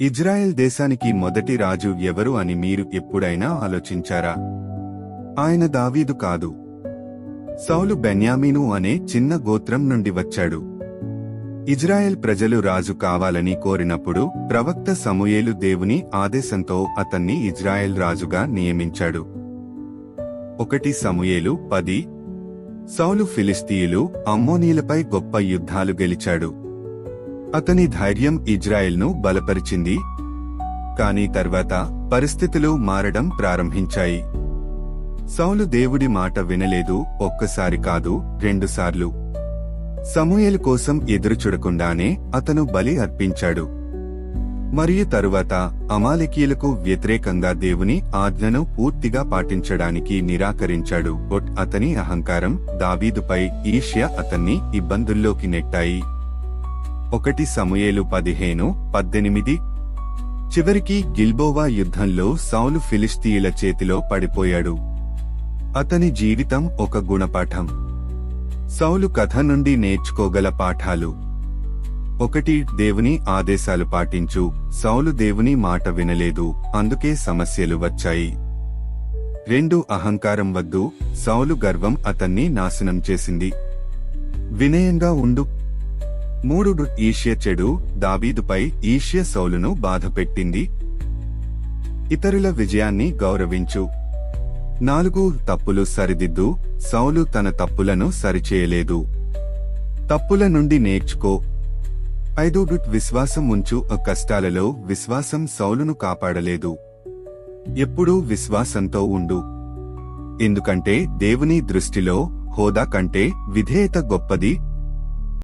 Israel దేశానికి మొదటి రాజు ఎవరు అని మీరు ఎప్పుడైనా ఆలోచించారా? ఆయన దావీదు కాదు. సౌలు బెన్యామీను అనే చిన్న గోత్రం నుండి వచ్చాడు. ఇజ్రాయెల్ ప్రజలు రాజు కావాలని కోరినప్పుడు ప్రవక్త సమూయేలు దేవుని ఆదేశంతో అతన్ని ఇజ్రాయెల్ రాజుగా నియమించాడు. ఒకటి సమూయేలు పది. సౌలు ఫిలిస్తీయులు అమ్మోనీలపై గొప్ప యుద్ధాలు గెలిచాడు. అతని ధైర్యం ఇజ్రాయెల్ను బలపరిచింది. కానీ తర్వాత పరిస్థితులు మారడం ప్రారంభించాయి. సౌలు దేవుడి మాట వినలేదు ఒక్కసారి కాదు రెండుసార్లు సమూయేలు కోసం ఎదురుచూడకుండానే అతను బలి అర్పించాడు. మరియు తరువాత అమాలికీయులకు వ్యతిరేకంగా దేవుని ఆజ్ఞను పూర్తిగా పాటించడానికి నిరాకరించాడు. ఒట్ అతని అహంకారం దావీదుపై ఈర్ష్య అతన్ని ఇబ్బందుల్లోకి నెట్టాయి. ఒకటి సమయేలు పదిహేను పద్దెనిమిది. చివరికి గిల్బోవా యుద్ధంలో సౌలు ఫిలిస్తీయుల చేతిలో పడిపోయాడు. అతని జీవితం ఒక గుణపాఠం. సౌలు కథ నుండి నేర్చుకోగల పాఠాలు. ఒకటి దేవుని ఆదేశాలు పాటించు. సౌలు దేవుని మాట వినలేదు అందుకే సమస్యలు వచ్చాయి. రెండు అహంకారం వద్దు. సౌలు గర్వం అతన్ని నాశనం చేసింది. వినయంగా ఉండు. మూడు ఈష్య చెడు దావీదుపై ఈష్య సౌలును బాధపెట్టింది. ఇతరుల విజయాన్ని గౌరవించు. నాలుగు తప్పులు సరిదిద్దు సౌలు తన తప్పులను సరిచేయలేదు. తప్పుల నుండి నేర్చుకో. ఐదు విశ్వాసం ఉంచు ఆ కష్టాలలో విశ్వాసం సౌలును కాపాడలేదు. ఎప్పుడూ విశ్వాసంతో ఉండు. ఎందుకంటే దేవుని దృష్టిలో హోదా కంటే విధేయత గొప్పది